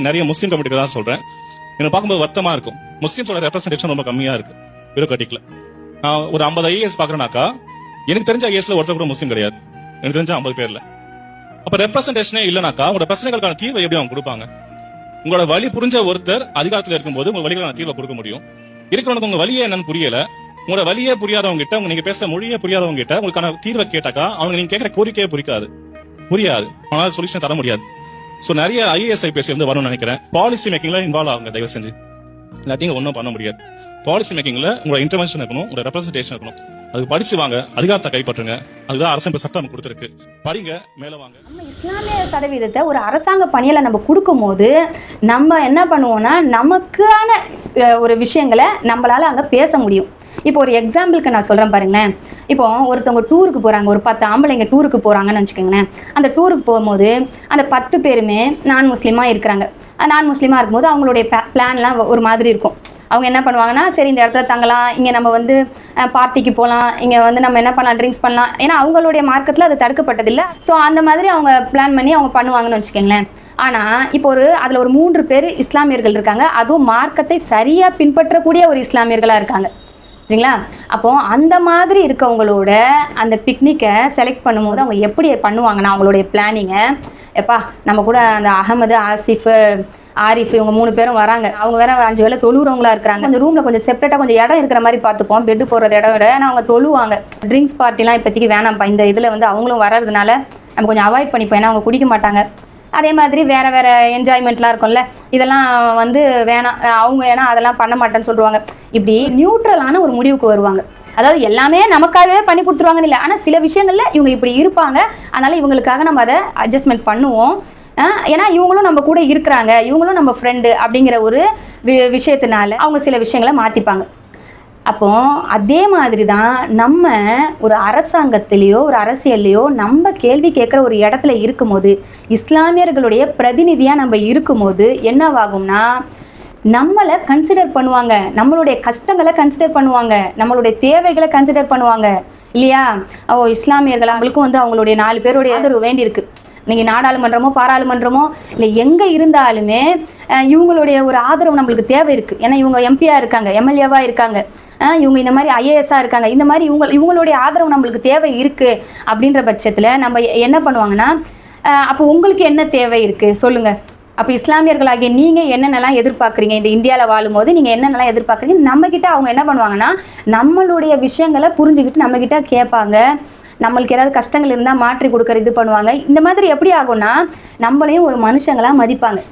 நிறைய முஸ்லீம் கம்யூனிட்டி தான் சொல்றேன். என்னை பார்க்கும்போது வருத்தமா இருக்கும். முஸ்லீம்ஸோட ரெப்ரஸன்டேஷன் ரொம்ப கம்மியா இருக்கு பியூரோக்ராட்டிக்ல நான் ஒரு ஐம்பது ஐஏஎஸ் பாக்குறேனாக்கா எனக்கு தெரிஞ்ச ஐஏஎஸ்ல ஒருத்தர் கூட முஸ்லீம் கிடையாது. எனக்கு தெரிஞ்ச ஐம்பது பேர்ல. அப்ப ரெப்ரஸன்டேஷனே இல்லைனாக்கா உங்களோட பிரச்சனைகளுக்கான தீர்வை எப்படி அவங்க கொடுப்பாங்க? உங்களோட வழி புரிஞ்ச ஒருத்தர் அதிகாரத்துல இருக்கும்போது உங்க வழிகளான தீர்வை கொடுக்க முடியும். இருக்கிறவனுக்கு உங்க வழியே என்னன்னு புரியல. உங்களோட வழியே புரியாதவங்க கிட்ட உங்க நீங்க பேசுற மொழியே புரியாதவங்க கிட்ட உங்களுக்கான தீர்வை கேட்டாக்கா அவங்க நீங்க கேட்கிற கோரிக்கையே புரிக்காது. புரியாது. அவனால சொல்யூஷன் தர முடியாது. சோ நிறைய ஐஏஎஸ் ஐபிஎஸ் வந்து வரும்னு நினைக்கிறேன். பாலிசி மேக்கிங்ல இன்வால்வ் ஆகுங்க தயவு செஞ்சு. இல்லாட்டி ஒன்றும் பண்ண முடியாது. பாலிசி மேக்கிங்ல உங்களோட இன்டர்வென்ஷன் இருக்கணும் உங்களோட ரெப்ரஸன்டேஷன் இருக்கணும். அதுக்கு படிச்சு வாங்க அதிகாரத்தை கைப்பற்றுங்க. அதுதான் அரசு சட்டம் கொடுத்துருக்கு. படிங்க மேல வாங்க. இஸ்லாமிய சதவீதத்தை ஒரு அரசாங்க பணியில நம்ம கொடுக்கும்போது நம்ம என்ன பண்ணுவோம்னா நமக்கான ஒரு விஷயங்களை நம்மளால அங்கே பேச முடியும். இப்போ ஒரு எக்ஸாம்பிளுக்கு நான் சொல்கிறேன் பாருங்களேன். இப்போ ஒருத்தவங்க டூருக்கு போகிறாங்க ஒரு பத்து ஆம்பளைங்க டூருக்கு போகிறாங்கன்னு வச்சுக்கோங்களேன். அந்த டூருக்கு போகும்போது அந்த பத்து பேருமே நான் முஸ்லீமாக இருக்கிறாங்க. நான் முஸ்லீமாக இருக்கும்போது அவங்களுடைய பிளான்லாம் ஒரு மாதிரி இருக்கும். அவங்க என்ன பண்ணுவாங்கன்னா சரி இந்த இடத்துல தங்கலாம் இங்கே நம்ம வந்து பார்ட்டிக்கு போகலாம் இங்கே வந்து நம்ம என்ன பண்ணலாம் ட்ரிங்க்ஸ் பண்ணலாம். ஏன்னா அவங்களுடைய மார்க்கத்தில் அது தடுக்கப்பட்டதில்லை. ஸோ அந்த மாதிரி அவங்க பிளான் பண்ணி அவங்க பண்ணுவாங்கன்னு வச்சுக்கோங்களேன். ஆனால் இப்போ ஒரு அதில் ஒரு மூன்று பேர் இஸ்லாமியர்கள் இருக்காங்க. அதுவும் மார்க்கத்தை சரியாக பின்பற்றக்கூடிய ஒரு இஸ்லாமியர்களாக இருக்காங்க. சரிங்களா? அப்போ அந்த மாதிரி இருக்கவங்களோட அந்த பிக்னிக்கை செலக்ட் பண்ணும்போது அவங்க எப்படி பண்ணுவாங்கன்னா அவங்களுடைய பிளானிங்கை எப்பா நம்ம கூட அந்த அகமது ஆசிஃபு ஆரிஃப் இவங்க மூணு பேரும் வராங்க. அவங்க வேற அஞ்சு வேலை தொழுகிறவங்களா இருக்கிறாங்க. அந்த ரூம்ல கொஞ்சம் செப்பரேட்டா கொஞ்சம் இடம் இருக்கிற மாதிரி பார்த்துப்போம். பெட்டு போடுறது இடம் விட ஏன்னா அவங்க தொழுவாங்க. ட்ரிங்க்ஸ் பார்ட்டிலாம் இப்போதைக்கு வேணாம்ப்பா. இந்த இதில் வந்து அவங்களும் வர்றதுனால நம்ம கொஞ்சம் அவாய்ட் பண்ணிப்போம். ஏன்னா அவங்க குடிக்க மாட்டாங்க. அதே மாதிரி வேறு வேறு என்ஜாய்மெண்ட்லாம் இருக்கும்ல. இதெல்லாம் வந்து வேணாம் அவங்க ஏன்னா அதெல்லாம் பண்ண மாட்டேன்னு சொல்லுவாங்க. இப்படி நியூட்ரலான ஒரு முடிவுக்கு வருவாங்க. அதாவது எல்லாமே நமக்காகவே பண்ணி கொடுத்துருவாங்கன்னு இல்லை. ஆனால் சில விஷயங்களில் இவங்க இப்படி இருப்பாங்க. அதனால் இவங்களுக்காக நம்ம அதை அட்ஜஸ்ட்மெண்ட் பண்ணுவோம். ஏன்னா இவங்களும் நம்ம கூட இருக்கிறாங்க. இவங்களும் நம்ம ஃப்ரெண்டு அப்படிங்கிற ஒரு வி- விஷயத்தினால அவங்க சில விஷயங்களை மாற்றிப்பாங்க அப்போ அதே மாதிரி தான் நம்ம ஒரு அரசாங்கத்திலேயோ ஒரு அரசியல்லையோ நம்ம கேள்வி கேட்குற ஒரு இடத்துல இருக்கும்போது இஸ்லாமியர்களுடைய பிரதிநிதியாக நம்ம இருக்கும்போது என்னவாகும்னா நம்மளை கன்சிடர் பண்ணுவாங்க. நம்மளுடைய கஷ்டங்களை கன்சிடர் பண்ணுவாங்க. நம்மளுடைய தேவைகளை கன்சிடர் பண்ணுவாங்க. இல்லையா? ஓ இஸ்லாமியர்கள் அவங்களுக்கும் வந்து அவங்களுடைய நாலு பேருடைய ஆதரவு வேண்டியிருக்கு. நீங்கள் நாடாளுமன்றமோ பாராளுமன்றமோ இல்லை எங்கே இருந்தாலுமே இவங்களுடைய ஒரு ஆதரவு நம்மளுக்கு தேவை இருக்குது ஏன்னா இவங்க எம்பியாக இருக்காங்க எம்எல்ஏவாக இருக்காங்க. இவங்க இந்த மாதிரி ஐஏஎஸ்ஸாக இருக்காங்க. இந்த மாதிரி இவங்க இவங்களுடைய ஆதரவு நம்மளுக்கு தேவை இருக்குது அப்படின்ற பட்சத்தில் நம்ம என்ன பண்ணுவாங்கன்னா அப்போ உங்களுக்கு என்ன தேவை இருக்குது சொல்லுங்கள் அப்போ இஸ்லாமியர்களாகிய நீங்கள் என்னென்னலாம் எதிர்பார்க்குறீங்க? இந்த இந்தியாவில் வாழும்போது நீங்கள் என்னென்னலாம் எதிர்பார்க்குறீங்க? நம்மக்கிட்ட அவங்க என்ன பண்ணுவாங்கன்னா நம்மளுடைய விஷயங்களை புரிஞ்சுக்கிட்டு நம்மக்கிட்ட கேட்பாங்க. நம்மளுக்கு ஏதாவது கஷ்டங்கள் இருந்தால் மாற்றி கொடுக்குற இது பண்ணுவாங்க. இந்த மாதிரி எப்படி ஆகும்னா நம்மளையும் ஒரு மனுஷங்களாக மதிப்பாங்க.